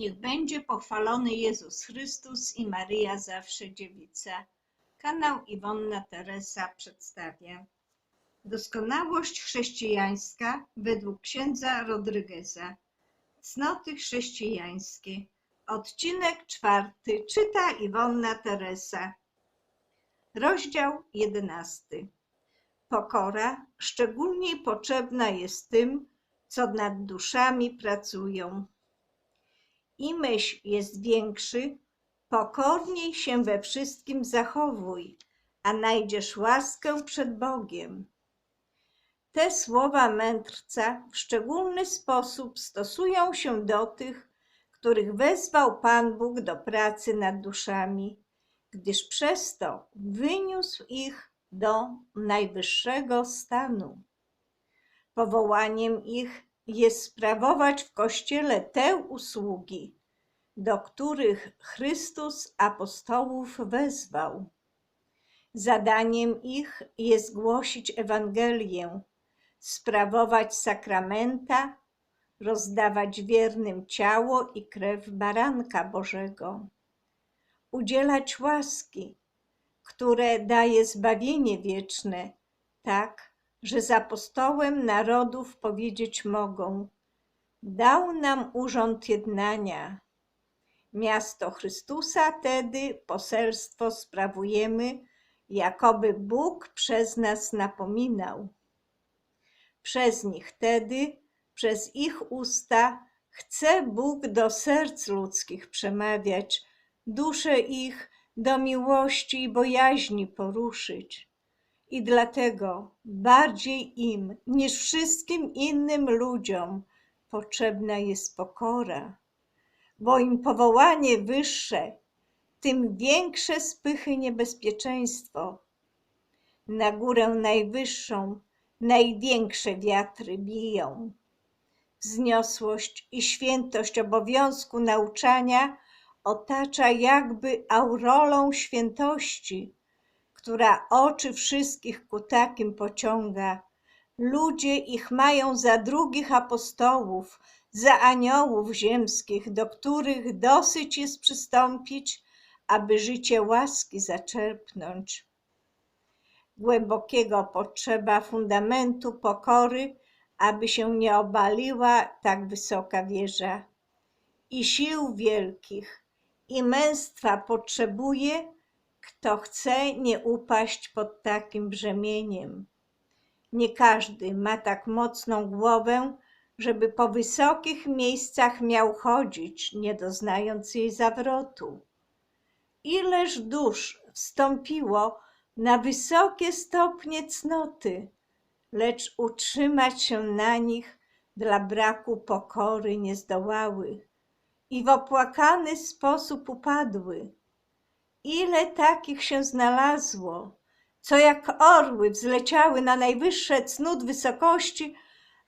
Niech będzie pochwalony Jezus Chrystus i Maryja zawsze dziewica. Kanał Iwonna Teresa przedstawia Doskonałość chrześcijańska według księdza Rodrygeza. Cnoty chrześcijańskie. Odcinek czwarty. Czyta Iwonna Teresa. Rozdział jedenasty. Pokora szczególnie potrzebna jest tym, co nad duszami pracują. Imeś jest większy, pokorniej się we wszystkim zachowuj, a najdziesz łaskę przed Bogiem. Te słowa mędrca w szczególny sposób stosują się do tych, których wezwał Pan Bóg do pracy nad duszami, gdyż przez to wyniósł ich do najwyższego stanu. Powołaniem ich jest sprawować w Kościele te usługi, do których Chrystus apostołów wezwał. Zadaniem ich jest głosić Ewangelię, sprawować sakramenta, rozdawać wiernym ciało i krew baranka Bożego, udzielać łaski, które daje zbawienie wieczne, tak, że z apostołem narodów powiedzieć mogą: Dał nam urząd jednania. Miasto Chrystusa tedy poselstwo sprawujemy, jakoby Bóg przez nas napominał. Przez nich tedy, przez ich usta, chce Bóg do serc ludzkich przemawiać, dusze ich do miłości i bojaźni poruszyć. I dlatego bardziej im niż wszystkim innym ludziom potrzebna jest pokora, bo im powołanie wyższe, tym większe spychy niebezpieczeństwo. Na górę najwyższą największe wiatry biją. Wzniosłość i świętość obowiązku nauczania otacza jakby aurolą świętości, która oczy wszystkich ku takim pociąga. Ludzie ich mają za drugich apostołów, za aniołów ziemskich, do których dosyć jest przystąpić, aby życie łaski zaczerpnąć. Głębokiego potrzeba fundamentu pokory, aby się nie obaliła tak wysoka wieża. I sił wielkich, i męstwa potrzebuje, kto chce nie upaść pod takim brzemieniem. Nie każdy ma tak mocną głowę, żeby po wysokich miejscach miał chodzić, nie doznając jej zawrotu. Ileż dusz wstąpiło na wysokie stopnie cnoty, lecz utrzymać się na nich dla braku pokory nie zdołały i w opłakany sposób upadły. Ile takich się znalazło, co jak orły wzleciały na najwyższe cnót wysokości,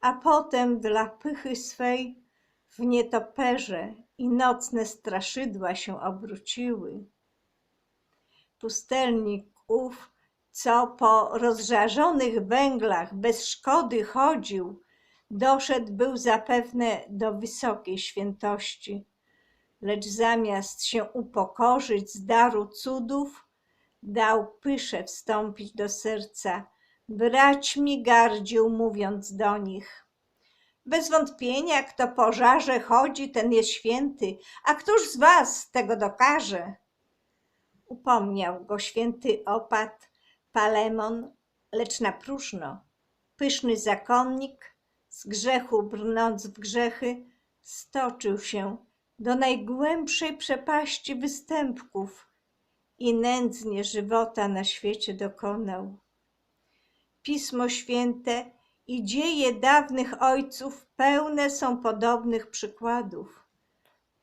a potem dla pychy swej w nietoperze i nocne straszydła się obróciły. Pustelnik ów, co po rozżarzonych węglach bez szkody chodził, doszedł był zapewne do wysokiej świętości, lecz zamiast się upokorzyć z daru cudów, dał pysze wstąpić do serca, braćmi gardził, mówiąc do nich. Bez wątpienia, kto po żarze chodzi, ten jest święty, a któż z was tego dokaże? Upomniał go święty opat, Palemon, lecz na próżno. Pyszny zakonnik, z grzechu brnąc w grzechy, stoczył się do najgłębszej przepaści występków i nędznie żywota na świecie dokonał. Pismo Święte i dzieje dawnych ojców pełne są podobnych przykładów.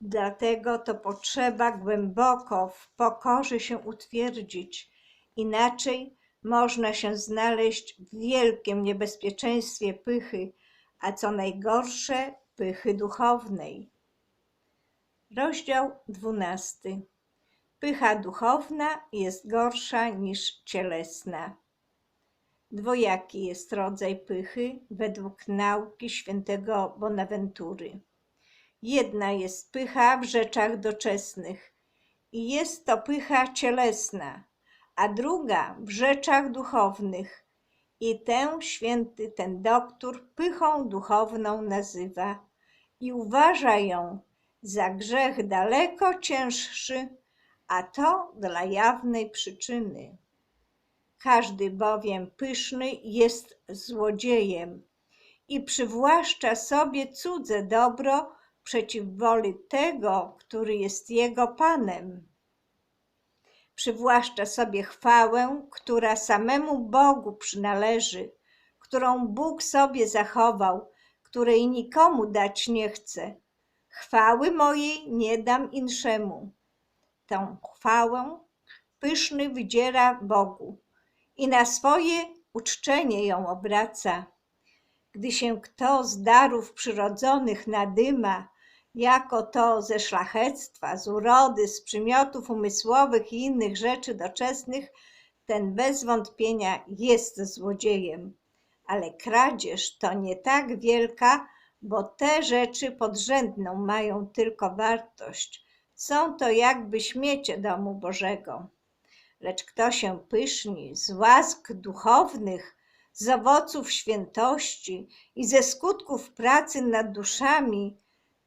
Dlatego to potrzeba głęboko w pokorze się utwierdzić, inaczej można się znaleźć w wielkim niebezpieczeństwie pychy, a co najgorsze pychy duchownej. Rozdział dwunasty. Pycha duchowna jest gorsza niż cielesna. Dwojaki jest rodzaj pychy według nauki świętego Bonaventury. Jedna jest pycha w rzeczach doczesnych i jest to pycha cielesna, a druga w rzeczach duchownych. I tę święty ten doktor pychą duchowną nazywa i uważa ją za grzech daleko cięższy, a to dla jawnej przyczyny. Każdy bowiem pyszny jest złodziejem i przywłaszcza sobie cudze dobro przeciw woli tego, który jest jego panem. Przywłaszcza sobie chwałę, która samemu Bogu przynależy, którą Bóg sobie zachował, której nikomu dać nie chce. Chwały mojej nie dam inszemu. Tę chwałę pyszny wydziera Bogu i na swoje uczczenie ją obraca. Gdy się kto z darów przyrodzonych nadyma, jako to ze szlachectwa, z urody, z przymiotów umysłowych i innych rzeczy doczesnych, ten bez wątpienia jest złodziejem. Ale kradzież to nie tak wielka, bo te rzeczy podrzędną mają tylko wartość. Są to jakby śmiecie domu Bożego. Lecz kto się pyszni z łask duchownych, z owoców świętości i ze skutków pracy nad duszami,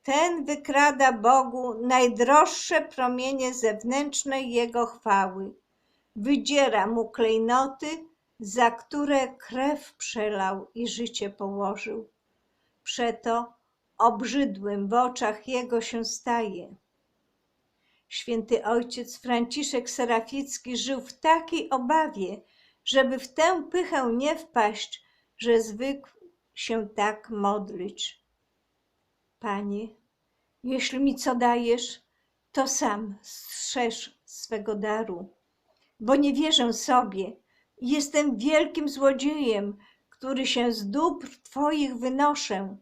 ten wykrada Bogu najdroższe promienie zewnętrznej Jego chwały. Wydziera mu klejnoty, za które krew przelał i życie położył. Przeto obrzydłym w oczach Jego się staje. Święty ojciec Franciszek Seraficki żył w takiej obawie, żeby w tę pychę nie wpaść, że zwykł się tak modlić. Panie, jeśli mi co dajesz, to sam strzeż swego daru, bo nie wierzę sobie. Jestem wielkim złodziejem, który się z dóbr Twoich wynoszę.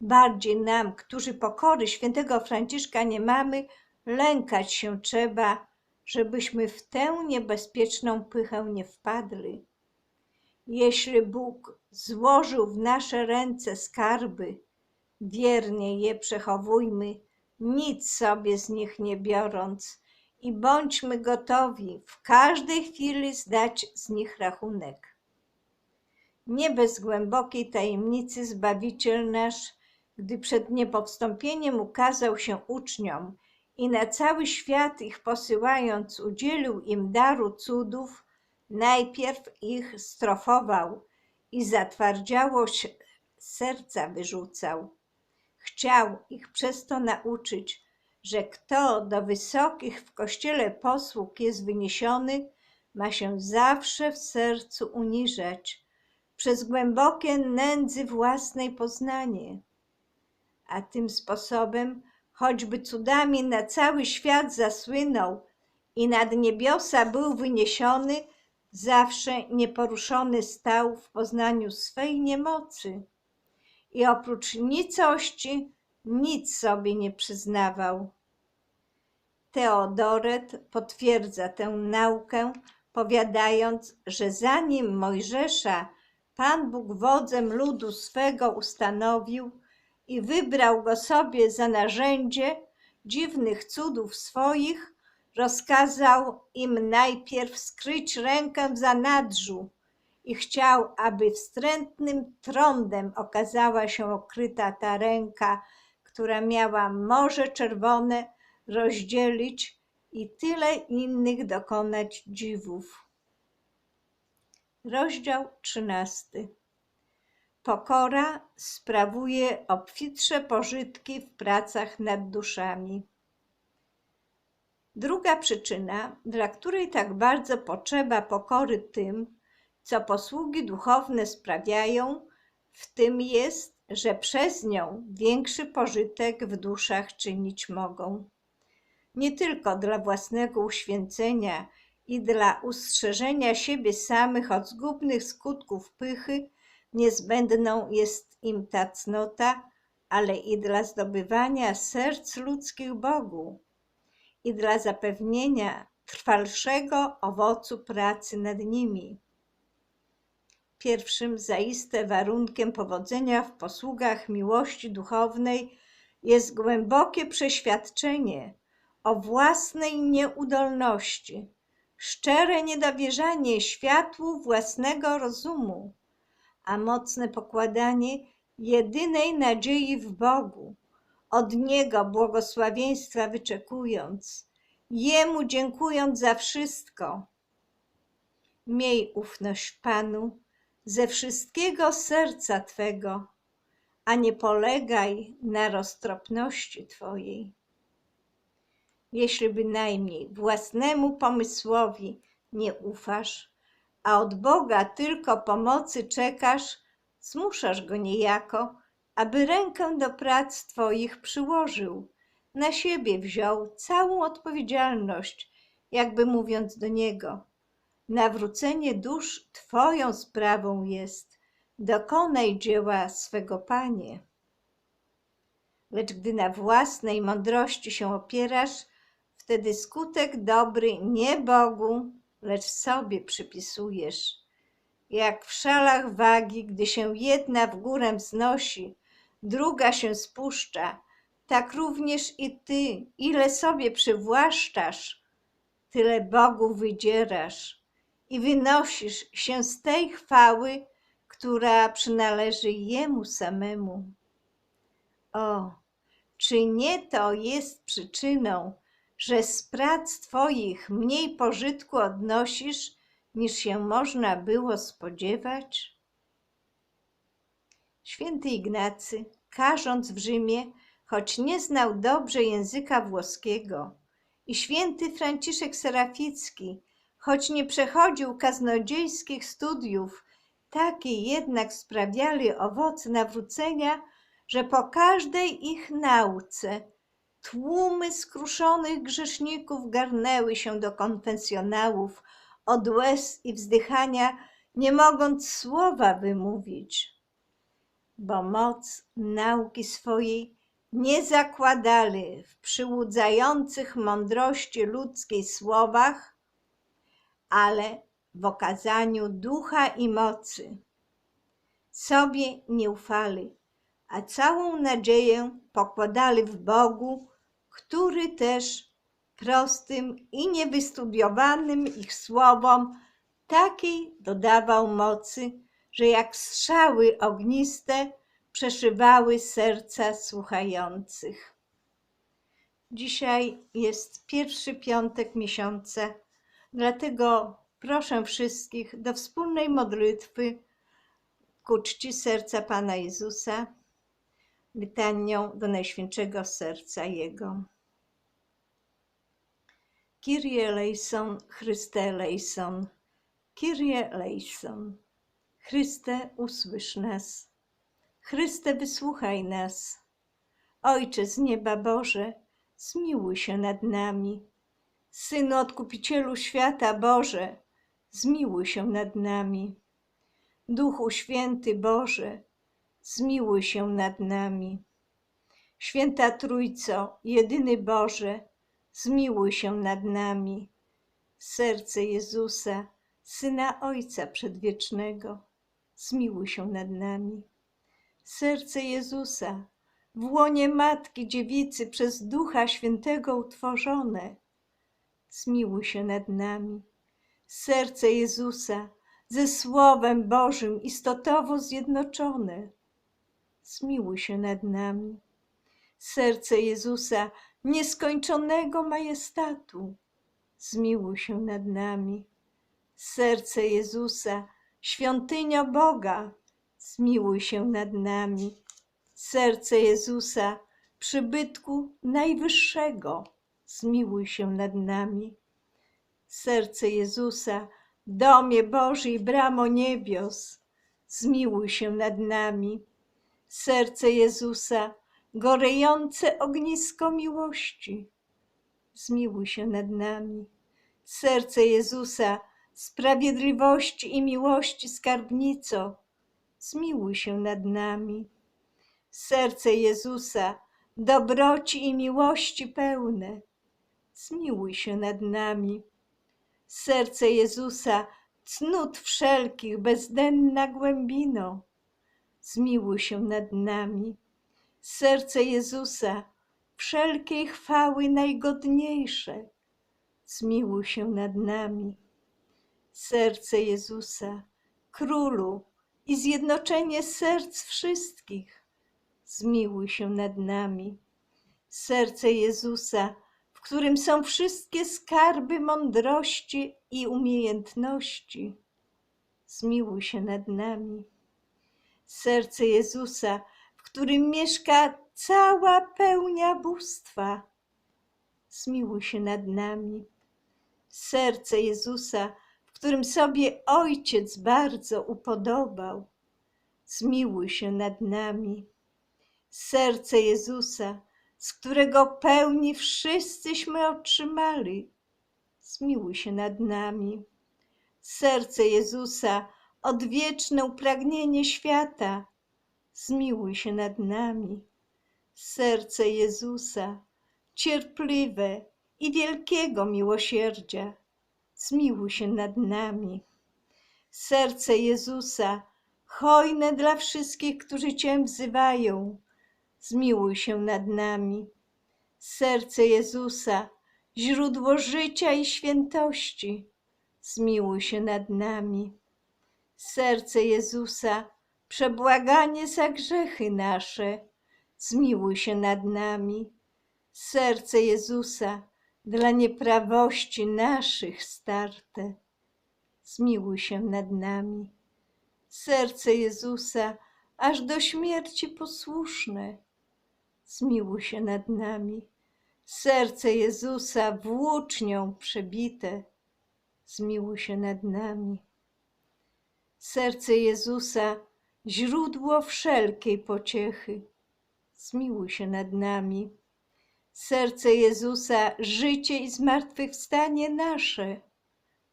Bardziej nam, którzy pokory świętego Franciszka nie mamy, lękać się trzeba, żebyśmy w tę niebezpieczną pychę nie wpadli. Jeśli Bóg złożył w nasze ręce skarby, wiernie je przechowujmy, nic sobie z nich nie biorąc i bądźmy gotowi w każdej chwili zdać z nich rachunek. Nie bez głębokiej tajemnicy Zbawiciel nasz, gdy przed niepowstąpieniem ukazał się uczniom i na cały świat ich posyłając udzielił im daru cudów, najpierw ich strofował i zatwardziałość serca wyrzucał. Chciał ich przez to nauczyć, że kto do wysokich w kościele posług jest wyniesiony, ma się zawsze w sercu uniżać przez głębokie nędzy własnej poznanie. A tym sposobem, choćby cudami na cały świat zasłynął i nad niebiosa był wyniesiony, zawsze nieporuszony stał w poznaniu swej niemocy i oprócz nicości nic sobie nie przyznawał. Teodoret potwierdza tę naukę, powiadając, że zanim Mojżesza Pan Bóg wodzem ludu swego ustanowił i wybrał go sobie za narzędzie dziwnych cudów swoich, rozkazał im najpierw skryć rękę w zanadrzu, i chciał, aby wstrętnym trądem okazała się okryta ta ręka, która miała Morze Czerwone rozdzielić i tyle innych dokonać dziwów. Rozdział trzynasty. Pokora sprawuje obfitsze pożytki w pracach nad duszami. Druga przyczyna, dla której tak bardzo potrzeba pokory tym, co posługi duchowne sprawiają, w tym jest, że przez nią większy pożytek w duszach czynić mogą. Nie tylko dla własnego uświęcenia i dla ustrzeżenia siebie samych od zgubnych skutków pychy, niezbędną jest im ta cnota, ale i dla zdobywania serc ludzkich Bogu i dla zapewnienia trwalszego owocu pracy nad nimi. Pierwszym zaiste warunkiem powodzenia w posługach miłości duchownej jest głębokie przeświadczenie o własnej nieudolności, szczere niedowierzanie światłu własnego rozumu, a mocne pokładanie jedynej nadziei w Bogu, od Niego błogosławieństwa wyczekując, Jemu dziękując za wszystko. Miej ufność Panu ze wszystkiego serca Twego, a nie polegaj na roztropności Twojej. Jeśli bynajmniej własnemu pomysłowi nie ufasz, a od Boga tylko pomocy czekasz, zmuszasz go niejako, aby rękę do prac Twoich przyłożył, na siebie wziął całą odpowiedzialność, jakby mówiąc do Niego: Nawrócenie dusz Twoją sprawą jest, dokonaj dzieła swego Panie. Lecz gdy na własnej mądrości się opierasz, wtedy skutek dobry nie Bogu, lecz sobie przypisujesz. Jak w szalach wagi, gdy się jedna w górę wznosi, druga się spuszcza, tak również i ty, ile sobie przywłaszczasz, tyle Bogu wydzierasz i wynosisz się z tej chwały, która przynależy Jemu samemu. O, czy nie to jest przyczyną, że z prac Twoich mniej pożytku odnosisz, niż się można było spodziewać? Święty Ignacy, karząc w Rzymie, choć nie znał dobrze języka włoskiego, i święty Franciszek Seraficki, choć nie przechodził kaznodziejskich studiów, takie jednak sprawiali owoce nawrócenia, że po każdej ich nauce tłumy skruszonych grzeszników garnęły się do konfesjonałów od łez i wzdychania, nie mogąc słowa wymówić, bo moc nauki swojej nie zakładali w przyłudzających mądrości ludzkiej słowach, ale w okazaniu ducha i mocy. Sobie nie ufali, a całą nadzieję pokładali w Bogu, który też prostym i niewystudiowanym ich słowom takiej dodawał mocy, że jak strzały ogniste przeszywały serca słuchających. Dzisiaj jest pierwszy piątek miesiąca, dlatego proszę wszystkich do wspólnej modlitwy ku czci serca Pana Jezusa, litanią do Najświętszego Serca Jego. Kyrie eleison, Chryste eleison, Kyrie eleison. Chryste, usłysz nas. Chryste, wysłuchaj nas. Ojcze z nieba Boże, zmiłuj się nad nami. Synu Odkupicielu świata Boże, zmiłuj się nad nami. Duchu Święty Boże, zmiłuj się nad nami. Święta Trójco, jedyny Boże, zmiłuj się nad nami. Serce Jezusa, Syna Ojca Przedwiecznego, zmiłuj się nad nami. Serce Jezusa, w łonie Matki Dziewicy przez Ducha Świętego utworzone, zmiłuj się nad nami. Serce Jezusa, ze Słowem Bożym istotowo zjednoczone, zmiłuj się nad nami. Serce Jezusa, nieskończonego majestatu, zmiłuj się nad nami. Serce Jezusa, świątynia Boga, zmiłuj się nad nami. Serce Jezusa, przybytku Najwyższego, zmiłuj się nad nami. Serce Jezusa, domie Boży i bramo niebios, zmiłuj się nad nami. Serce Jezusa, gorejące ognisko miłości, zmiłuj się nad nami. Serce Jezusa, sprawiedliwości i miłości skarbnico, zmiłuj się nad nami. Serce Jezusa, dobroci i miłości pełne, zmiłuj się nad nami. Serce Jezusa, cnót wszelkich, bezdenna głębino, zmiłuj się nad nami. serce Jezusa, wszelkiej chwały najgodniejsze, zmiłuj się nad nami. Serce Jezusa, Królu i zjednoczenie serc wszystkich, zmiłuj się nad nami. Serce Jezusa, w którym są wszystkie skarby mądrości i umiejętności, zmiłuj się nad nami. Serce Jezusa, w którym mieszka cała pełnia bóstwa, zmiłuj się nad nami. Serce Jezusa, w którym sobie Ojciec bardzo upodobał, zmiłuj się nad nami. Serce Jezusa, z którego pełni wszyscyśmy otrzymali, zmiłuj się nad nami. Serce Jezusa, odwieczne upragnienie świata, zmiłuj się nad nami. Serce Jezusa, cierpliwe i wielkiego miłosierdzia, zmiłuj się nad nami. Serce Jezusa, hojne dla wszystkich, którzy Cię wzywają, zmiłuj się nad nami. Serce Jezusa, źródło życia i świętości, zmiłuj się nad nami. Serce Jezusa, przebłaganie za grzechy nasze, zmiłuj się nad nami. Serce Jezusa, dla nieprawości naszych starte, zmiłuj się nad nami. Serce Jezusa, aż do śmierci posłuszne, zmiłuj się nad nami. Serce Jezusa włócznią przebite, zmiłuj się nad nami. Serce Jezusa, źródło wszelkiej pociechy, zmiłuj się nad nami. Serce Jezusa, życie i zmartwychwstanie nasze,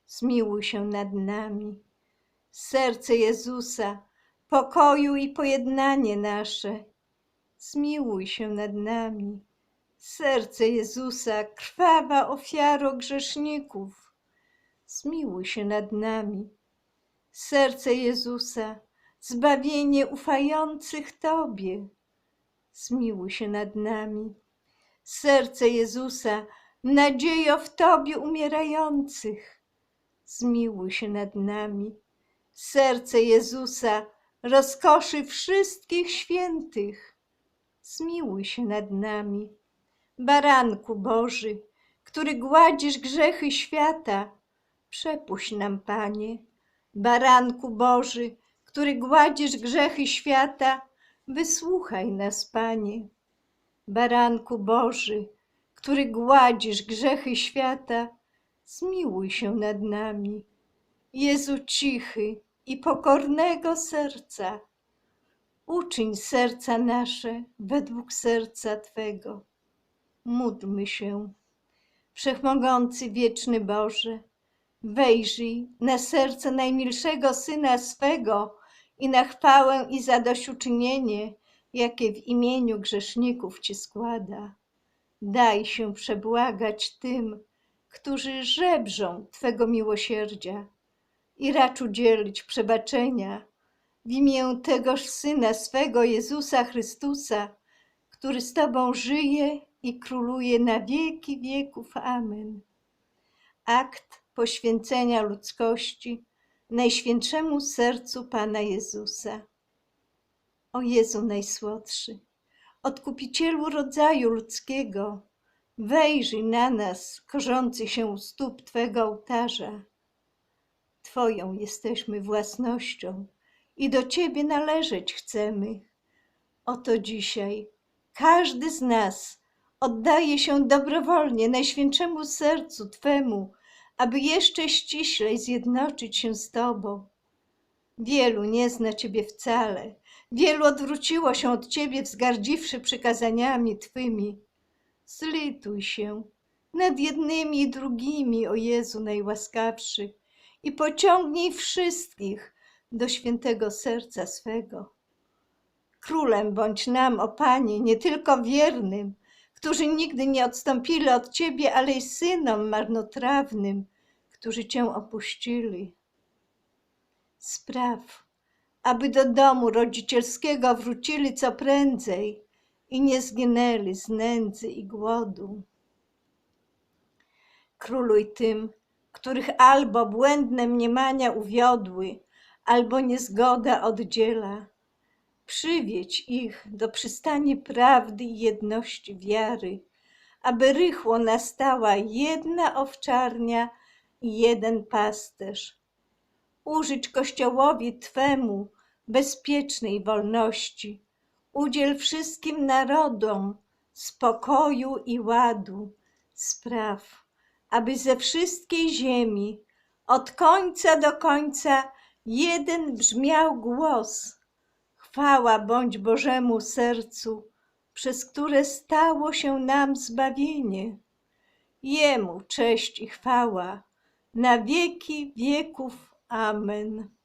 zmiłuj się nad nami. Serce Jezusa, pokoju i pojednanie nasze, zmiłuj się nad nami. Serce Jezusa, krwawa ofiaro grzeszników, zmiłuj się nad nami. Serce Jezusa, zbawienie ufających Tobie, zmiłuj się nad nami. Serce Jezusa, nadziejo w Tobie umierających, zmiłuj się nad nami. Serce Jezusa, rozkoszy wszystkich świętych, zmiłuj się nad nami. Baranku Boży, który gładzisz grzechy świata, przepuść nam, Panie. Baranku Boży, który gładzisz grzechy świata, wysłuchaj nas, Panie. Baranku Boży, który gładzisz grzechy świata, zmiłuj się nad nami. Jezu cichy i pokornego serca, uczyń serca nasze według serca Twego. Módlmy się. Wszechmogący, wieczny Boże, wejrzyj na serce najmilszego Syna swego i na chwałę i zadośćuczynienie, jakie w imieniu grzeszników Ci składa. Daj się przebłagać tym, którzy żebrzą Twego miłosierdzia i racz udzielić przebaczenia w imię tegoż Syna swego Jezusa Chrystusa, który z Tobą żyje i króluje na wieki wieków. Amen. Akt poświęcenia ludzkości Najświętszemu Sercu Pana Jezusa. O Jezu Najsłodszy, Odkupicielu rodzaju ludzkiego, wejrzyj na nas, korzący się u stóp Twego ołtarza. Twoją jesteśmy własnością i do Ciebie należeć chcemy. Oto dzisiaj każdy z nas oddaje się dobrowolnie Najświętszemu Sercu Twemu, aby jeszcze ściślej zjednoczyć się z Tobą. Wielu nie zna Ciebie wcale, wielu odwróciło się od Ciebie, wzgardziwszy przykazaniami Twymi. Zlituj się nad jednymi i drugimi, o Jezu najłaskawszy, i pociągnij wszystkich do świętego serca swego. Królem bądź nam, o Panie, nie tylko wiernym, którzy nigdy nie odstąpili od Ciebie, ale i synom marnotrawnym, którzy Cię opuścili. Spraw, aby do domu rodzicielskiego wrócili co prędzej i nie zginęli z nędzy i głodu. Króluj tym, których albo błędne mniemania uwiodły, albo niezgoda oddziela. Przywiedź ich do przystani prawdy i jedności wiary, aby rychło nastała jedna owczarnia i jeden pasterz. Użyć Kościołowi Twemu bezpiecznej wolności. Udziel wszystkim narodom spokoju i ładu. Spraw, aby ze wszystkiej ziemi, od końca do końca, jeden brzmiał głos. Chwała bądź Bożemu sercu, przez które stało się nam zbawienie. Jemu cześć i chwała na wieki wieków. Amen.